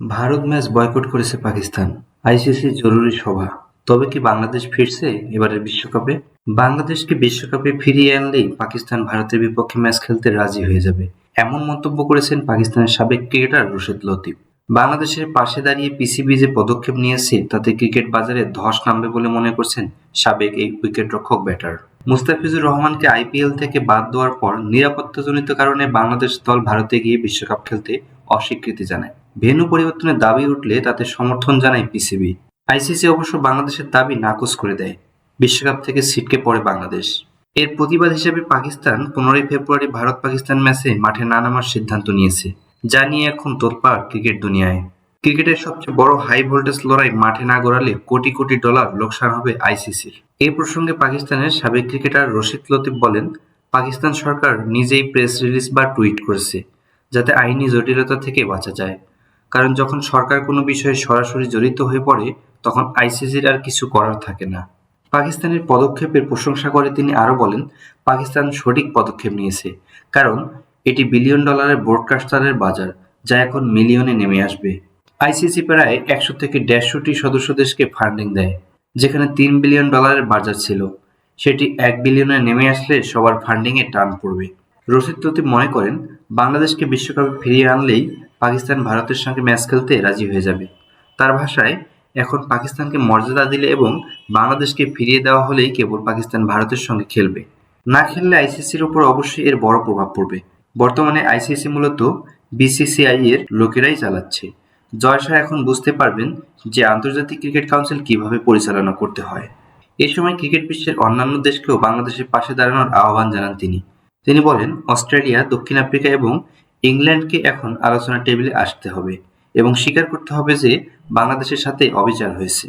Bharat match boycott করেছে Pakistan. ICC জরুরি সভা। তবে কি বাংলাদেশ ফিরছে এবারের বিশ্বকাপে? বাংলাদেশকে বিশ্বকাপে ফিরিয়ে আনলেই পাকিস্তান ভারতের বিপক্ষে ম্যাচ খেলতে রাজি হয়ে যাবে। এমন মন্তব্য করেছেন পাকিস্তানের সাবেক ক্রিকেটার রশিদ লতিফ। বাংলাদেশের পাশে দাঁড়িয়ে পিসিবি যে পদক্ষেপ নিয়েছে, তাতে ক্রিকেট বাজারে ধস নামবে বলে মনে করছেন সাবেক এই উইকেটরক্ষক ব্যাটার। মুস্তাফিজুর রহমানকে আইপিএল থেকে বাদ দেওয়ার পর নিরাপত্তাজনিত কারণে বাংলাদেশ দল ভারতে গিয়ে বিশ্বকাপ খেলতে অস্বীকৃতি জানায়। ভেন্যু পরিবর্তনের দাবি উঠলে তাতে সমর্থন জানায় পিসিবি আইসিসি অবশ্য বাংলাদেশের দাবি নাকচ করে দেয়। বিশ্বকাপ থেকে ছিটকে পড়ে বাংলাদেশ। এর প্রতিবাদ হিসেবে পাকিস্তান পনেরোই ফেব্রুয়ারি ভারত পাকিস্তান ম্যাচে মাঠে না নামার সিদ্ধান্ত নিয়েছে, যা নিয়ে এখন তোলপাড় ক্রিকেট দুনিয়ায়। ক্রিকেটের সবচেয়ে বড় হাই ভোল্টেজ লড়াই মাঠে না গড়ালে কোটি কোটি ডলার লোকসান হবে আইসিসির এই প্রসঙ্গে পাকিস্তানের সাবেক ক্রিকেটার রশিদ লতিফ বলেন, পাকিস্তান সরকার নিজেই প্রেস রিলিজ বা টুইট করেছে, যাতে আইনি জটিলতা থেকে বাঁচা যায়। কারণ যখন সরকার কোনো বিষয়ে সরাসরি জড়িত হয়ে পড়ে, তখন আইসিসির আর কিছু করার থাকে না। পাকিস্তানের পদক্ষেপের প্রশংসা করে তিনি আরও বলেন, পাকিস্তান সঠিক পদক্ষেপ নিয়েছে। কারণ এটি বিলিয়ন ডলারের ব্রডকাস্টারের বাজার, যা এখন মিলিয়নে নেমে আসবে। আইসিসি প্রায় একশো থেকে দেড়শোটি সদস্য দেশকে ফান্ডিং দেয়, যেখানে তিন বিলিয়ন ডলারের বাজার ছিল। সেটি এক বিলিয়নে নেমে আসলে সবার ফান্ডিংয়ে টান পড়বে। রশিদ লতিফ মনে করেন, বাংলাদেশকে বিশ্বকাপে ফিরিয়ে আনলেই পাকিস্তান ভারতের সঙ্গে ম্যাচ খেলতে রাজি হয়ে যাবে। তার ভাষায়, এখন পাকিস্তানকে মর্যাদা দিলে এবং বাংলাদেশকে ফিরিয়ে দেওয়া হলেই কেবল পাকিস্তান ভারতের সঙ্গে খেলবে। না খেললে আইসিসির উপর অবশ্যই এর বড় প্রভাব পড়বে। বর্তমানে আইসিসি মূলত বিসিসিআই এর লোকেরাই চালাচ্ছে। জয় শাহ এখন বুঝতে পারবেন যে আন্তর্জাতিক ক্রিকেট কাউন্সিল কীভাবে পরিচালনা করতে হয়। এ সময় ক্রিকেট বিশ্বের অন্যান্য দেশকেও বাংলাদেশের পাশে দাঁড়ানোর আহ্বান জানান তিনি। তিনি বলেন, অস্ট্রেলিয়া, দক্ষিণ আফ্রিকা এবং ইংল্যান্ডকে এখন আলোচনা টেবিলে আসতে হবে এবং স্বীকার করতে হবে যে বাংলাদেশের সাথে অবিচার হয়েছে।